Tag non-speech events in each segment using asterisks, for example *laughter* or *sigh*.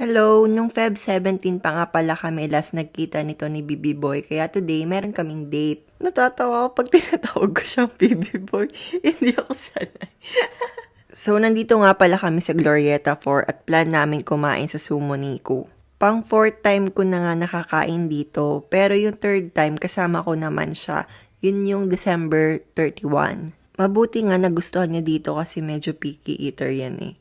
Hello! Nung Feb 17 pa nga pala kami last nagkita nito ni Bibi Boy. Kaya today, meron kaming date. Natatawa ako pag *laughs* tinatawag ko siyang Bibi Boy. *laughs* Hindi ako sanay. *laughs* so, nandito nga pala kami sa Glorieta 4 at plan namin kumain sa Sumo Nico. Pang fourth time ko na nga nakakain dito, pero yung third time kasama ko naman siya. Yun yung December 31. Mabuti nga nagustuhan niya dito kasi medyo picky eater yan eh.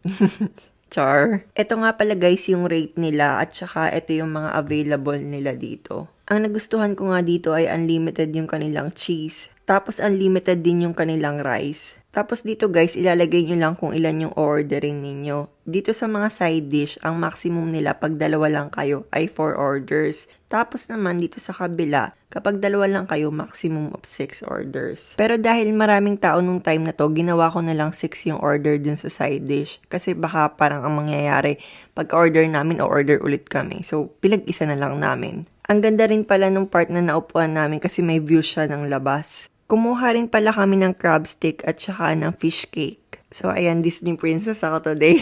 Char. Ito nga pala guys yung rate nila at saka ito yung mga available nila dito. Ang nagustuhan ko nga dito ay unlimited yung kanilang cheese. Tapos unlimited din yung kanilang rice. Tapos dito guys, ilalagay nyo lang kung ilan yung ordering ninyo. Dito sa mga side dish, ang maximum nila pag dalawa lang kayo ay 4 orders. Tapos naman dito sa kabila, kapag dalawa lang kayo, maximum of 6 orders. Pero dahil maraming tao nung time na to, ginawa ko na lang 6 yung order dun sa side dish. Kasi baka parang ang mangyayari, pag order namin o order ulit kami. So, pilag-isa na lang namin. Ang ganda rin pala nung part na naupuan namin kasi may view siya ng labas. Kumuha rin pala kami ng crab stick at saka ng fish cake. So, ayan, Disney princess ako today.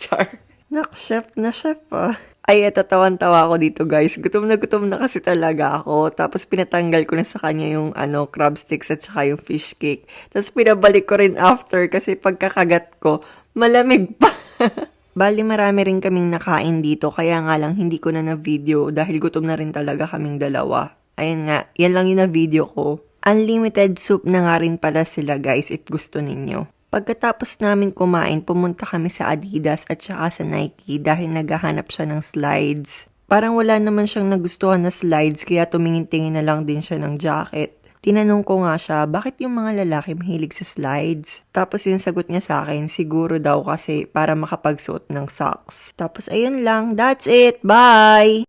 Char. Nak, na chef ah. Ay, eto, tawan-tawa ako dito guys. Gutom na gutom na kasi talaga ako. Tapos pinatanggal ko na sa kanya yung ano, crab sticks at saka yung fish cake. Tapos pinabalik ko rin after kasi pagkakagat ko, malamig pa. *laughs* Bali marami rin kaming nakain dito kaya nga lang hindi ko na na-video dahil gutom na rin talaga kaming dalawa. Ayan nga, yan lang yung na-video ko. Unlimited soup na nga rin pala sila guys if gusto ninyo. Pagkatapos namin kumain, pumunta kami sa Adidas at saka sa Nike dahil naghahanap siya ng slides. Parang wala naman siyang nagustuhan na slides kaya tumingin-tingin na lang din siya ng jacket. Tinanong ko nga siya, bakit yung mga lalaki mahilig sa slides? Tapos yung sagot niya sa akin, siguro daw kasi para makapagsuot ng socks. Tapos ayun lang, that's it, bye!